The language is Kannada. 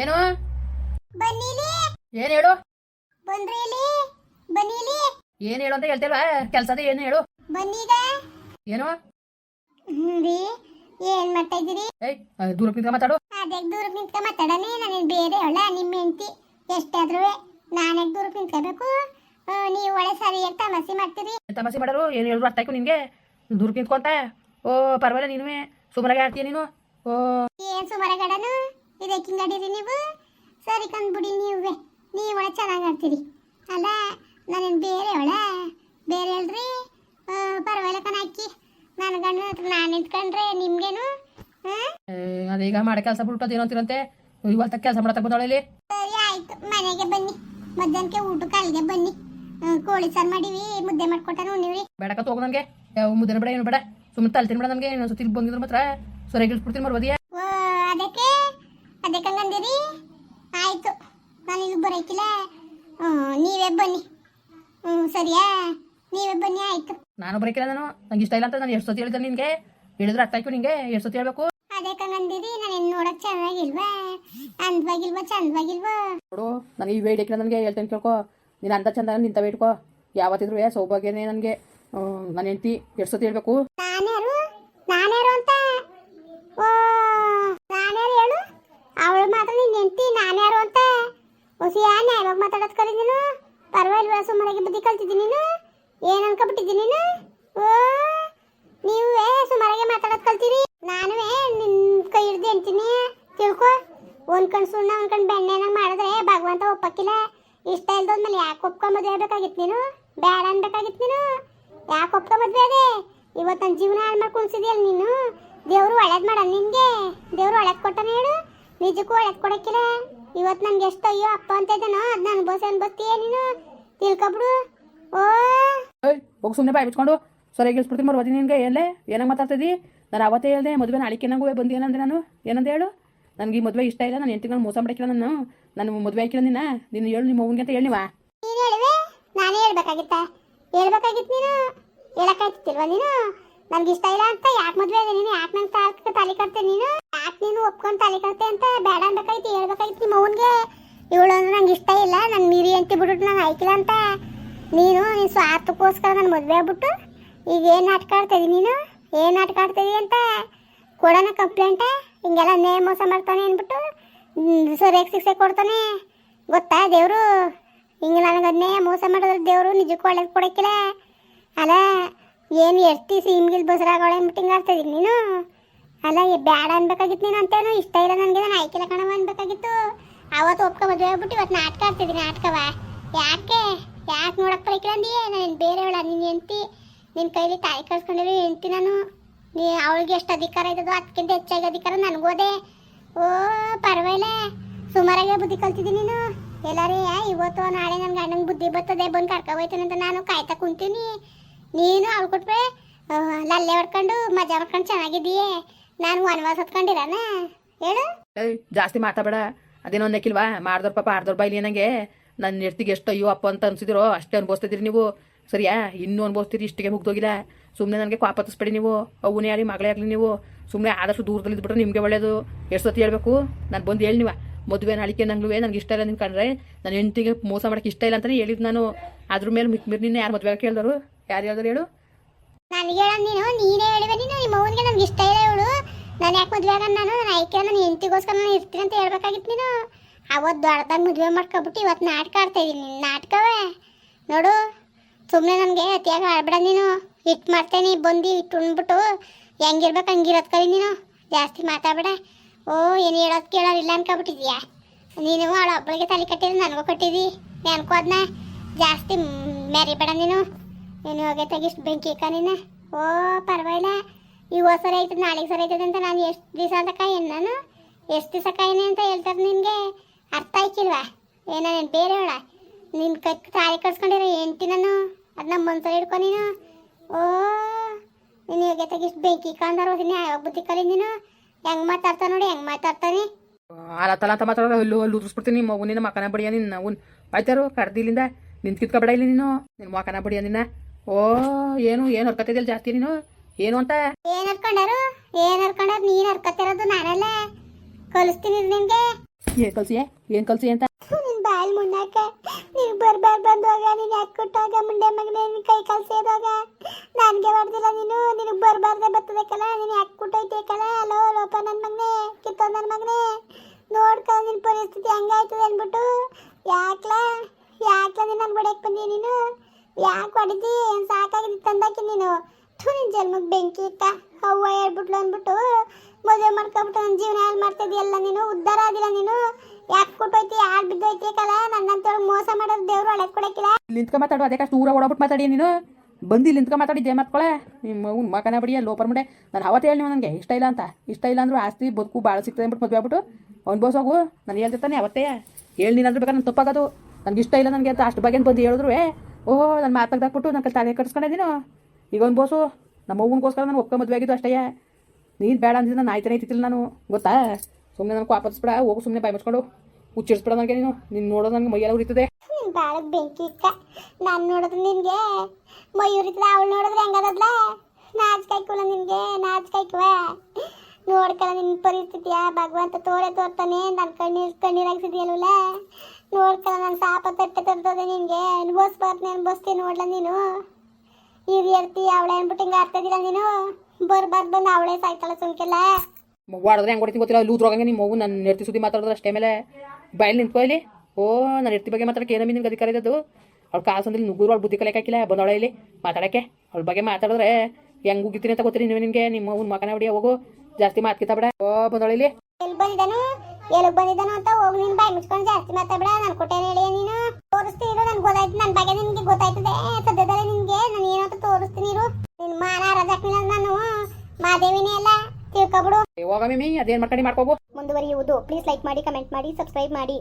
ಏನು? ಏನು ಹೇಳು? ಏನು ಹೇಳು ಅಂತ ಹೇಳ್ತಿಲ್ವಾ? ಕೆಲಸದ ಏನು ಹೇಳು? ಏನು? ಏನ್ ಮಾಡ್ತಾ ಇದ್ದೀರಿ? ದೂರ ನಿಂತ್ಕ ಮಾತಾಡು. ಅದೇ ದೂರ ನಿಂತ್ಕ ಮಾತಾಡನೆ ನಾನು ಬೇರೆ ಅವಳ ನಿಮ್ಮ ಹೆಂಡತಿ. ಎಷ್ಟಾದ್ರೂ ನಾನೇ ದೂರ ನಿಂತ್ಕೋಬೇಕು? ನೀವು ಒಳ್ಳೆ ಸರಿಯಾಗಿ ತಮಾಷೆ ಮಾಡ್ತೀರಿ. ಮಸಿ ಮಾಡೋರು ಏನು ಹೇಳು ಅರ್ಥ ನಿನ್ಗೆ? ದೂರ ನಿಂತ್ಕೊಂತ ಓ ಪರವಾಗಿಲ್ಲ ನೀನು ಸುಮ್ಮನೆ ಆಡ್ತೀಯ ನೀನು? ಓ. ಏನ್ ಸುಮಾರ ಗಡನು ಇದಕ್ಕೆ ಹಿಂಗಡೀರಿ ನೀವು? ಸರಿ ಕಂದ್ಬಿಡಿ ನೀವೇ. ನೀವು ಒಳ್ಳೆ ಚೆನ್ನಾಗಿ ಆಡ್ತೀರಿ. ಅಲ್ಲ ನಾನೇನು ಬೇರೆ ಅವಳ ಬೇರೆ ಹೇಳ್ರಿ ಆ, ಪರವಾಗಿಲ್ಲ ಕಣ ಅಕ್ಕಿ. ನನ್ನ ಗಂಡ ನಾನು ನಿಂತ್ಕೊಂಡ್ರೆ ನಿಮ್ಗೇನು? ಅದೀಗ ಮಾಡೋ ಕೆಲಸ ಬಿಟ್ಟು ಏನೋ ಅಂತಿರಂತೆ. ಇವತ್ತ ಕೆಲಸ ಮಾಡತ್ತ ಬಂದವಳೆ ಇಲ್ಲಿ. ಸರಿ ಆಯ್ತು ಮನೆಗೆ ಬನ್ನಿ. ಮಧ್ಯಾಹ್ನಕ್ಕೆ ಊಟಕ್ಕೆ ಅಲ್ಲಿಗೆ ಬನ್ನಿ. ಕೋಳಿ ಸಾರು ಮಾಡಿವಿ ಮುದ್ದೆ ಮಾಡ್ಕೊಟ್ಟ ನೀವ್ರಿ. ಬೇಡಕ್ಕ ತಗೋ ನನಗೆ. ಮುದ್ದೆ ಬೇಡ ಏನು ಬೇಡ. ಸುಮ್ಮನೆ ತಲೆ ತಿನ್ಬೇಡ ನನಗೆ ಇನ್ನೊಂದು ಸತಿ ಬಂದಿದ್ರು ಮಾತ್ರ. ಸರಿಯಾಗಿ ಇಳಿಸ್ಬಿಡ್ತೀನಿ ಮರ್ಬೋದಿಯ ಓ ಅದಕ್ಕೆ? ಅದಕ್ಕೆ ಹಂಗಂದಿರಿ? ಆಯ್ತು. ನಾನು ಇಲ್ಲಿ ಬರೋಕಿಲ್ಲ. ನೀವೇ ಬನ್ನಿ. ಹ್ಞೂ ಸರಿಯಾ? ನೀವೇ ಬನ್ನಿ ಆಯ್ತು. ನಾನು ಬರೋಕಿಲ್ಲ ನಾನು. ನಂಗೆ ಇಷ್ಟ ಇಲ್ಲ ಅಂತ ನಾನು ಎಷ್ಟು ಸತಿ ಹೇಳಿದ್ರೆ ನಿನಗೆ. ಹೇಳಿದ್ರೆ ಅರ್ಥ ಆಯ್ತು ನಿಂಗೆ ಎಷ್ಟು ಸತಿ ಹೇಳ್ಬೇಕು? ಅದಕ್ಕೆ ಹಂಗಂದಿರಿ ನಾನು ನೋಡಕ್ ಚೆನ್ನಾಗಿಲ್ವಾ? ಅಂದವಾಗಿಲ್ವಾ ಚಂದವಾಗಿಲ್ವಾ? ನೋಡು ನನಗೆ ಈ ವೇಟ್ ಇಕ್ಕಿಲ್ಲ ನನಗೆ ಹೇಳ್ತೇನೆ ಕೇಳ್ಕೊ. ನೀನು ಅಂತ ಚಂದ ನಿಂತ ವೇಟ್ಕೋ ಯಾವತ್ತಿದ್ರು ಸೌಭಾಗ್ಯನೇ ನನಗೆ. ನನ್ನ ಹೆಂಡತಿ ಎಷ್ಟು ಸತಿ ಹೇಳ್ಬೇಕು ನಾನ್ಯಾರು ನಾನ್ಯಾರು ಅಂತ ಓ ನಾನ್ಯಾರು ಹೇಳು ಅವಳು ಮಾತ್ರ ನಾನು ಯಾರು ಅಂತ? ಹೊಸಿಯಾ, ನ್ಯಾಯವಾಗಿ ಮಾತಾಡೋದ್ ಕಲಿ ನೀನು? ಪರವಾಗಿಲ್ಲ ಸುಮಾರಾಗಿ ಬುದ್ಧಿ ಕಲ್ತಿದ್ದೀನಿ ನೀನು. ಏನ್ ಅನ್ಕೊಬಿಟ್ಟಿದ್ದೀನಿ ನೀನು? ಓ, ನೀವೇ ಸುಮಾರಾಗಿ ಮಾತಾಡೋದ್ ಕಲ್ತೀರಿ? ನಾನುವೇ ನಿನ್ ಕೈ ಹಿಡ್ದು ಅಂತೀನಿ ತಿಳ್ಕೊ. ಒಂದ್ ಕಣ್ ಸುಣ್ಣ, ಒಂದ್ ಕಣ್ ಬೆಣ್ಣೆನಾಗ ಮಾಡಿದ್ರೆ ಭಗವಂತ ಒಪ್ಪಕ್ಕಿಲ್ಲ. ಇಷ್ಟ ಇಲ್ದೋದ್ಮೇಲೆ ಯಾಕೆ ಒಪ್ಕೊಂಡ್ ಮದುವೆ ಆಗ್ಬೇಕಾಗಿತ್ತು ನೀನು? ಬೇಡ ಅನ್ಬೇಕಾಗಿತ್ತು ನೀನು? ಯಾಕೆ ಒಪ್ಕೊಂಡ್ ಮದ್ವೆ ಅದೇ? ಇವತ್ತು ನನ್ನ ಜೀವನ ಹಾಳು ಮಾಡ್ಕೊಂಡ್ಸಿದ್ಯಲ್ಲ ನೀನು? ದೇವ್ರು ಒಳ್ಳೇದು ಮಾಡಲ್ಲ ನಿನಗೆ. ದೇವ್ರು ಒಳ್ಳೇದು ಕೊಟ್ಟನ ಹೇಳು. ನಿಜಕ್ಕೂ ಎತ್ ಕೊಡಕ್ಕಿಲ್ಲ? ಇವತ್ತು ನನ್ಗೆ ಎಷ್ಟು ಅಯ್ಯೋ ಅಪ್ಪ ಅಂತ ಇದ್ದಾನೋ ಬಸ್ ಅನ್ಭವಿಸಿ ಅನ್ಭವಿಸ್ತೀಯ ನೀನು? ತಿಳ್ಕೊಬಿಡು. ಓ. ಏಯ್ ಹೋಗಿ ಸುಮ್ಮನೆ ಬಾಯ್ ಬಿಚ್ಕೊಂಡು ಸರಿಯಾಗಿ ಇಳಿಸ್ಬಿಡ್ತೀನಿ ಬದಿ ನಿನ್ಗೆ ಎಲ್ಲೇ? ಏನಾಗ ಮಾತಾಡ್ತಿದ್ದಿ? ನಾನು ಅವತ್ತೇ ಹೇಳ್ದೆ ಮದುವೆ ನಾಳಿಕೆ ನಂಗೂ ಬಂದಿ ಏನಂದ್ರೆ ನಾನು? ಏನಂತ ಹೇಳು? ನನಗೆ ಈ ಮದುವೆ ಇಷ್ಟ ಇಲ್ಲ ನಾನು ಹೆಂಡತಿ ನಾನು ಮೋಸ ಮಾಡಕ್ಕಿಲ್ಲ ನಾನು. ನಾನು ಮದುವೆ ಹಾಕಿಲ್ಲ ನಿನ್ನ. ನೀನು ಹೇಳು ನಿಮ್ಮ ಅವ್ನಿಗೆ ಅಂತ ಹೇಳಿ ನೀವಾ? ನೀನು ಹೇಳುವೆ? ನಾನೇ ಹೇಳ್ಬೇಕಾಗಿತ್ತ? ಹೇಳ್ಬೇಕಾಗಿತ್ತು ನೀನು? ಹೇಳಕ್ಕಾಯ್ತಿಲ್ವಾ ನೀನು? ನನ್ಗೆ ಇಷ್ಟ ಇಲ್ಲ ಅಂತ ಯಾಕೆ ಮದುವೆ ನೀನು? ಯಾಕೆ ನಂಗೆ ತಾಲಿ ಕಟ್ತೆ ನೀನು? ಯಾಕೆ ನೀನು ಒಪ್ಕೊಂಡು ತಲೆ ಕಟ್ತೆ ಅಂತ ಬೇಡ ಅನ್ಬೇಕಾಯ್ತು ಹೇಳ್ಬೇಕಾಯ್ತು ನಿಮ್ಮ ಅವನಿಗೆ. ಇವಳು ಅಂದ್ರೆ ನಂಗೆ ಇಷ್ಟ ಇಲ್ಲ ನನ್ನ ಮೀರಿ ಅಂತ ಬಿಟ್ಬಿಟ್ಟು ನಾನು ಆಯ್ಕಿಲ್ಲ ಅಂತ. ನೀನು ನೀನು ಸ್ವಾರ್ಥಕ್ಕೋಸ್ಕರ ನನ್ನ ಮದುವೆ ಆಗ್ಬಿಟ್ಟು ಈಗ ಏನು ನಾಟಕ ಕಾಡ್ತಿದ್ದೀನಿ ನೀನು? ಏನು ನಾಟಕ ಆಡ್ತಿದಿ ಅಂತ? ಕೊಡೋಣ ಕಂಪ್ಲೇಂಟ ಹಿಂಗೆಲ್ಲ ನೇ ಮೋಸ ಮಾಡ್ತಾನೆ ಅಂದ್ಬಿಟ್ಟು ಸರಿ ಸರಿಯಾಗಿ ಶಿಕ್ಷೆ ಕೊಡ್ತಾನೆ. ಗೊತ್ತಾ ದೇವರು? ಹಿಂಗೆ ನನಗೆ ಅದನ್ನೇ ಮೋಸ ಮಾಡಿದ್ರೆ ದೇವರು ನಿಜಕ್ಕೂ ಒಳ್ಳೇದು ಕೊಡೋಕ್ಕಿಲ್ಲ. ಅಲ್ಲ, ಏನು ಎಷ್ಟಿ ಸೀಮ್ಗಿಲ್ ಬಸರಾಗೋಳೆ ಅಂದ್ಬಿಟ್ಟು ಹಿಂಗೆ ಆಡ್ತಿದ್ದೀನಿ ನೀನು? ಅಲ್ಲ ಈ ಬೇಡ ಅನ್ಬೇಕಾಗಿತ್ತು ನೀನು ಅಂತೇನು? ಇಷ್ಟ ಇಲ್ಲ ನನಗೆ ನಾನು ಐಕಿಲ್ಲ ಕಣವ ಅನ್ಬೇಕಾಗಿತ್ತು. ಅವತ್ತು ಒಪ್ಕೊ ಮದುವೆ ಆಗ್ಬಿಟ್ಟು ಇವತ್ತು ನಾಟಕ ಆಡ್ತಿದ್ದೀನಿ, ನಾಟಕವ. ಯಾಕೆ? ಯಾಕೆ ನೋಡಕ್ ಬರಕಿಲ್ಲ ಅಂದಿಯೇ ಬೇರೆ ಅವಳ ನಿನ್ನ ಹೆಂಡ್ತಿ. ನಿನ್ನ ಕೈಲಿ ತಾಯಿ ಕಳ್ಸ್ಕೊಂಡಿರೋ ಹೆಂಡ್ತಿ ನಾನು. ನೀ, ಅವಳಿಗೆ ಎಷ್ಟು ಅಧಿಕಾರ ಇದ್ದದೋ ಅದಕ್ಕಿಂತ ಹೆಚ್ಚಾಗಿ ಅಧಿಕಾರ ನನಗೋದೆ ಓ, ಪರವಾಗಿಲ್ಲ. ಸುಮಾರಾಗೆ ಬುದ್ಧಿ ಕಲ್ತಿದ್ದೀನಿ ನೀನು. ಎಲ್ಲಾರೇ, ಇವತ್ತು ನಾಳೆ ನನ್ನ ಗಂಡಂಗೆ ಬುದ್ಧಿ ಬರ್ತದೆ, ಬಂದು ಕರ್ಕೊಬೋಯ್ತಾನೆ ಅಂತ ನಾನು ಕಾಯ್ತಾ ಕುಂತೀನಿ. ನೀನು ಅವ್ಳು ಕೊಟ್ರೆ ಲಲ್ಲೆ ಹೊಡ್ಕೊಂಡು, ಮಜಾ ಮಾಡ್ಕೊಂಡು ಚೆನ್ನಾಗಿದ್ದೀಯೇ. ನಾನು ವನವಾಸ ಹೊತ್ಕೊಂಡಿರನ? ಹೇಳು. ಏಯ್ ಜಾಸ್ತಿ ಮಾತಾಬೇಡ ಅದೇನೋ ಅನ್ನಕ್ಕಿಲ್ವಾ ಮಾಡ್ದವ್ರ ಪಾಪ ಆಡ್ದವ್ರ ಬಾಯ್ಲಿ ಏನಂಗೆ ನನ್ನ ಹೆಡ್ತಿಗೆ ಎಷ್ಟು ಅಯ್ಯೋ ಅಪ್ಪ ಅಂತ ಅನ್ಸಿದಿರೋ ಅಷ್ಟೇ ಅನ್ಭವಿಸ್ತಿದ್ರಿ ನೀವು. ಸರಿಯಾ? ಇನ್ನೂ ಅನ್ಭವಿಸ್ತೀರಿ ಇಷ್ಟಿಗೆ ಮುಗ್ದೋಗಿಲ್ಲ. ಸುಮ್ಮನೆ ನನಗೆ ಕಾಪತ್ತಿಸ್ಬೇಡಿ ನೀವು. ಅವನೇ ಆಗಲಿ ಮಗಳೇ ಆಗಲಿ ನೀವು. ಸುಮ್ಮನೆ ಆದಷ್ಟು ದೂರದಲ್ಲಿ ಇದ್ಬಿಟ್ರೆ ನಿಮಗೆ ಒಳ್ಳೇದು. ಎಷ್ಟು ಸತಿ ಹೇಳ್ಬೇಕು? ನಾನು ಬಂದು ಹೇಳಿ ನೀವ. ಮದುವೆ ನಾಳಿಕೆ ನಂಗ್ಲೂ ನನಗೆ ಇಷ್ಟ ಇಲ್ಲ ನಿನ್ ಕಂಡ್ರೆ ನನ್ನ ಹೆಂಡತಿಗೆ ಮೋಸ ಮಾಡಕ್ಕೆ ಇಷ್ಟ ಇಲ್ಲ ಅಂತ ಹೇಳಿದ್ ನಾನು. ಅದ್ರ ಮೇಲೆ ಮಿಕ್ ಮೀರಿ ನಿನ್ನ ಯಾರು ಮದುವೆ ಕೇಳಿದವರು ಯಾರು ಹೇಳಿದ್ರು ಹೇಳು? ನನಗೆ ಹೇಳ ನೀನು ನೀನೇ ಹೇಳಿವೆ ನೀನು. ನಿಮ್ಮ ಅವನಿಗೆ ನನ್ಗೆ ಇಷ್ಟ ಇಲ್ಲ ಇವಳು. ನಾನು ಯಾಕೆ ಮದುವೆ ಆಗೋಣ ನಾನು? ನಾನು ಆಯ್ಕೆ ನನ್ನ ಹೆಂಡತಿಗೋಸ್ಕರ ನಾನು ಇರ್ತೀನಿ ಅಂತ ಹೇಳ್ಬೇಕಾಗಿತ್ತು ನೀನು. ಅವತ್ತು ದೊಡ್ಡದಾಗ ಮದುವೆ ಮಾಡ್ಕೊಬಿಟ್ಟು ಇವತ್ತು ನಾಟಕ ಆಡ್ತಾ ಇದ್ದೀನಿ ನೀನು ನಾಟಕವೇ? ನೋಡು ಸುಮ್ಮನೆ ನನಗೆ ಅತಿಯಾಗಿ ಆಡ್ಬೇಡ ನೀನು. ಹಿಟ್ಟು ಮಾಡ್ತೇನೆ, ಬಂದು ಹಿಟ್ಟು ಉಣ್ಬಿಟ್ಟು. ಹೆಂಗಿರ್ಬೇಕು ಹಂಗಿರೋದು ಕಲಿ ನೀನು. ಜಾಸ್ತಿ ಮಾತಾಡಬೇಡ. ಓ, ಏನು ಹೇಳೋದು ಕೇಳೋರಿಲ್ಲ ಅನ್ಕೊಬಿಟ್ಟಿದ್ಯಾ. ನೀನು ಅವಳ ಒಬ್ಬಳಿಗೆ ತಲೆ ಕಟ್ಟಿದ್ರೆ ನನಗೂ ಕೊಟ್ಟಿದ್ದಿ ನೆನ್ಕೋ ಅದನ್ನ ಜಾಸ್ತಿ ಮೆರಿಬೇಡ ನೀನು. ನೀನು ಹೋಗಿ ತೆಗಿಷ್ಟು ಬೆಂಕಿ ಇಕ್ಕ ನೀನು. ಓ, ಪರವಾಗಿಲ್ಲ. ಇವತ್ತು ಸರಿ ಐತೆ ನಾಳೆಗೆ ಸರಿ ಆಯ್ತದೆ ಅಂತ ನಾನು ಎಷ್ಟು ದಿವಸ ಅಂತ ಕಾಯೇನು ನಾನು? ಎಷ್ಟು ದಿವಸ ಕಾಯಿನಿ ಅಂತ ಹೇಳ್ತಾರೆ ನಿನಗೆ? ಅರ್ಥ ಆಯ್ಕಿಲ್ವಾ? ಏನೋ ನೀನು ಬೇರೆ ಹೇಳ ನಿನ್ನ ಕೈ ತಾಳಿ ಕಳ್ಸ್ಕೊಂಡಿರೋ ಎಂಟಿ ನಾನು? ಅದನ್ನ ಮನ್ಸಲ್ಲಿ ಹಿಡ್ಕೊ ನೀನು? ಓ, ನೀನು ಹೋಗಿ ತೆಗಿಷ್ಟು ಬೆಂಕಿ ಕಂದಾರ ಹೋಗಿ ಯಾವಾಗ ಬುದ್ಧಿ ಕಲಿ ನೀನು? ಹೆಂಗೆ ಮಾತಾಡ್ತಾ ನೋಡಿ, ಹೆಂಗೆ ಮಾತಾಡ್ತಾನೆ ಅಲ್ಲ ತಲ ಅಂತ ಮಾತಾಡೋ ಅಲ್ಲೂ ಅಲ್ಲಿ ಉದ್ರಿಸ್ಬಿಡ್ತೀನಿ. ಮಗು ನಿನ್ನ ಮಕನ ಬಡಿಯ ನಿನ್ನ ಉನ್ ಆಯ್ತಾರು, ಕಡ್ದಿಲ್ಲಿಂದ ನಿಂತ್ಕಿತ್ಕೊಬೇಡ ಇಲ್ಲಿ ನೀನು. ನಿನ್ನ ಮಕ್ಕನ ಬಡಿಯ ನಿನ್ನ. ಓ, ಏನು ಏನು ಹೊರ್ಕತ್ತಿದ್ದಿಲ್ಲ ಜಾಸ್ತಿ ನೀನು? ಏನು ಅಂತ? ಏನ್ ಹರ್ಕೊಂಡಾರು? ಏನ್ ಹರ್ಕೊಂಡಾರ? ನೀನ್ ಅರ್ಕತ್ತಿರೋದು ನಾನಲ್ಲ? ಕಲಿಸ್ತೀನಿ ನಿನ್ಗೆ. ಏನ್ ಕಲ್ಸಿ ಏನು ಕಲ್ಸಿ ಅಂತ? ನಿನ್ ಬಾಯಲ್ ಮುನ್ನಾಕ ನೀನ್ ಬರ್ಬಾರ್ ಬಂದೋಗ ನೀನ್ ಯಾಕೆ ಕೊಟ್ಟಾಗ ಮುಂಡೆ ಮಗನೇ ನಿನ್ ಕೈ ಕಾಲ್ ಸೇದೋಗ ನನ್ಗೆ ಬರ್ದಿಲ್ಲ ನೀನು ನಿನಗ್ ಬರ್ಬಾರ್ದೆ ಬರ್ತದಕ್ಕಲ್ಲ ನೀನ್ ಯಾಕೆ ಕುಟ್ಟೈತೇಕಲ್ಲ ಅಲೋ ಲೋಪ ನನ್ ಮಗನೇ ಕಿತ್ತೋ ನನ್ ಮಗನೇ. ನೋಡ್ಕ ನಿನ್ ಪರಿಸ್ಥಿತಿ ಹಂಗಾಯ್ತದೆ ಅನ್ಬಿಟ್ಟು ಯಾಕ್ಲ? ಯಾಕ್ಲ ನೀನ್ ನನ್ ಬಡಕ್ ಬಂದಿ ನೀನು? ಯಾಕೆ ಹೊಡಿತಿ? ಏನ್ ಸಾಕಾಗಿದೆ ತಂದಾಕಿ ನೀನು? ಥು ಜನ್ಮಕ್ಕೆ ಜನ್ಮಕ್ ಬೆಂಕಿ ಇಟ್ಟ ಅವ್ವ ಹೇಳ್ಬಿಟ್ಲು ಅಂದ್ಬಿಟ್ಟು ಮದುವೆ ಮಾಡ್ಕೊಬಿಟ್ಟು ನನ್ನ ಜೀವನ ಹಾಳು ಮಾಡ್ತಿದ್ಯಲ್ಲ ನೀನು? ಉದ್ಧಾರ ಆಗಿಲ್ಲ ನೀನು? ಯಾಕೆ ಕೊಟ್ಟೋಯ್ತಿ? ಯಾರು ಬಿದ್ದೋಯ್ತಿ ಕಲ? ನನ್ನಂತೇಳಿ ಮೋಸ ಮಾಡೋದು ದೇವ್ರು ಒಳಗೆ ಕೊಡಕ್ಕಿಲ್ಲ. ನಿಂತ್ಕ ಮಾತಾಡು ಅದಕ್ಕೆ ಅಷ್ಟು ದೂರ ಓಡಾಬಿಟ್ಟು ಮಾತಾಡಿ ನೀನು. ಬಂದು ನಿಂತ್ಕ ಮಾತಾಡಿ ಮಾತಾಡಿದ್ದೆ ಮಾತ್ಕೊಳೆ ನಿಮ್ಮ ಅವ್ನು ಮಕನ ಬಡಿಯ ಲೋಪರ್ ಮುಡೆ. ನಾನು ಅವತ್ತು ಹೇಳಿ ನನಗೆ ಇಷ್ಟ ಇಲ್ಲ ಅಂತ. ಇಷ್ಟ ಇಲ್ಲ ಅಂದ್ರೂ ಆಸ್ತಿ, ಬದುಕು ಭಾಳ ಸಿಗ್ತದೆ ಅಂದ್ಬಿಟ್ಟು ಮದುವೆ ಆಗ್ಬಿಟ್ಟು ಹೋಗು. ನಾನು ಹೇಳ್ತಿರ್ತಾನೆ ಅವತ್ತೇ. ಹೇಳಿ ನೀನು ಬೇಕಾದ್ರೆ ನಾನು ತಪ್ಪಾಗೋದು. ನನಗೆ ಇಷ್ಟ ಇಲ್ಲ ನನಗೆ ಅಂತ ಅಷ್ಟು ಬಗ್ಗೆ ಬಂದು ಹೇಳಿದ್ರು ಓಹೋ, ನಾನು ಮಾತಾಡ್ದಾಕ್ಬಿಟ್ಟು ನನ್ನ ತಲೆ ಕಟ್ಸ್ಕೊಂಡಿದ್ದೀನೋ ಈಗ ಒಂದು ಬೋಸು. ನಮ್ಮ ಅವ್ವನಿಗೋಸ್ಕರ ನಾನು ಒಪ್ಕೊ ಮದುವೆ ಆಗಿದ್ದು ಅಷ್ಟೇ. ನೀನು ಬೇಡ ಅಂದಿದ್ದು ನಾನು ಆಯ್ತಾನೆ ಐತಿಲ್ಲ ನಾನು. ಗೊತ್ತಾ? ಸುಮ್ಮನೆ ನನಗೆ ವಾಪಸ್ಬಿಡ ಹೋಗು ಸುಮ್ಮನೆ ಬಾಯಿ ಮುಚ್ಕೊಂಡು. ಹುಚ್ಚಿಡ್ಸ್ಬಿಡ ನನಗೆ ನೀನು. ನೀನು ನೋಡೋದು ನನಗೆ ಮೈಯೆಲ್ಲ ಉರಿತದೆ. ನಿನ್ನ ಬೆಂಕಿ ಇಕ್ಕ ನಾನು ನೋಡಿದ್ರೆ ಮೈ ಉರಿತದೆ, ಅವಳು ನೋಡಿದ್ರೆ ಹೆಂಗದದ್ಲ ನಾಚ್ಕಾಯ್ಕುಲ ನಿನಗೆ ನಾಚ್ಕಾಯ್ಕುವ ನೋಡ್ಕಲ ನಿನ್ ಪರಿಸ್ಥಿತಿಯ ಭಗವಂತ ತೋರೆ ತೋರ್ತಾನೆ ನನ್ನ ಕಣ್ಣೀರ್ ಕಣ್ಣೀರ್ ಹಾಕ್ಸಿದ್ಯಲ್ವಲ್ಲ ನೋಡ್ಕಲ ನನ್ನ ಸಾಪ ತಟ್ಟೆ ತರ್ತದೆ ನಿನಗೆ. ಅನ್ಭವಿಸ್ಬಾರ್ದು ಅನ್ಭವಿಸ್ತೀನಿ ನೋಡ್ಲ ನೀನು? ಹಿರಿಯರ್ತಿ ಅವಳೆ ಅನ್ಬಿಟ್ಟು ಹಿಂಗೆ ಆಗ್ತದಿಲ್ಲ ನೀನು? ಬರ್ಬಾರ್ದು ಬಂದು ಅವಳೆ ಸಾಯ್ತಾಳ ಸುಮ್ಕೆಲ್ಲ. ವಾಡಿದ್ರೆ ಹೆಂಗ್ ಹೊಡಿತೀನಿ ಗೊತ್ತಿಲ್ಲ ಲೂತ್ ರೋಗಂಗೆ ನಿಮ್ಮ ಮಗು ನನ್ನ ನೆರ್ತಿ ಸುದ್ದಿ ಮಾತಾಡಿದ್ರೆ ಅಷ್ಟೇ ಮೇಲೆ. ಬಾಯಲ್ಲಿ ನಿಂತ್ಕೋ ಇಲ್ಲಿ. ಓ ನನ್ನ ಹೆರ್ತಿ ಬಗ್ಗೆ ಮಾತಾಡಕ್ಕೆ ಏನಮ್ಮ ನಿನ್ಗೆ ಅಧಿಕಾರ ಇದ್ದದ್ದು. ಅವ್ಳು ಅಂದ್ರೆ ನುಗ್ಗುರು ಅವ್ಳು ಬುದ್ಧಿ ಕಲಿಯಕ್ಕೆ ಹಾಕಿಲ್ಲ. ಬಂದವಳ ಇಲ್ಲಿ ಮಾತಾಡಕ್ಕೆ. ಅವ್ಳ ಬಗ್ಗೆ ಮಾತಾಡಿದ್ರೆ ಹೆಂಗ್ ಉಗಿತೀನಿ ಅಂತ ಗೊತ್ತಿರಿ ನೀವು ನಿನಗೆ. ನಿಮ್ಮ ಅವ್ನ ಮಕನ ಹೊಡಿಯ ಹೋಗು. ಜಾಸ್ತಿ ಮಾತ್ಕಿತ ಬಿಡ ಓ ಬಂದವಳ ಇಲ್ಲಿ. ಎಲ್ಲಿ ಬಂದಿದ್ದಾನು? ಎಲ್ಲಿ ಬಂದಿದ್ದಾನು ಅಂತ ಹೋಗಿ ನೀನ್ ಬಾಯಿ ಮುಚ್ಕೊಂಡು ಜಾಸ್ತಿ ಮಾತಾಡ ನಾನು ಕೊಟ್ಟೇನೆ ಹೇಳಿ ನೀನು. ತೋರಿಸ್ತೀನಿ ಇರು ಗೊತ್ತಾಯ್ತು. ನನ್ನ ಬಗ್ಗೆ ನಿನ್ಗೆ ಗೊತ್ತಾಯ್ತದೆ. ಮಾದೇವಿನೇ ಅಲ್ಲ? ತಿಳ್ಕೊಬಿಡು. ಹೋಗ ಮಿಮಿ ಅದೇನು ಮಾಡ್ಕೊಂಡು ಮಾಡ್ಕೋಬು ಮುಂದುವರಿಯುವುದು. ಪ್ಲೀಸ್ ಲೈಕ್ ಮಾಡಿ ಕಮೆಂಟ್ ಮಾಡಿ ಸಬ್ಸ್ಕ್ರೈಬ್ ಮಾಡಿ.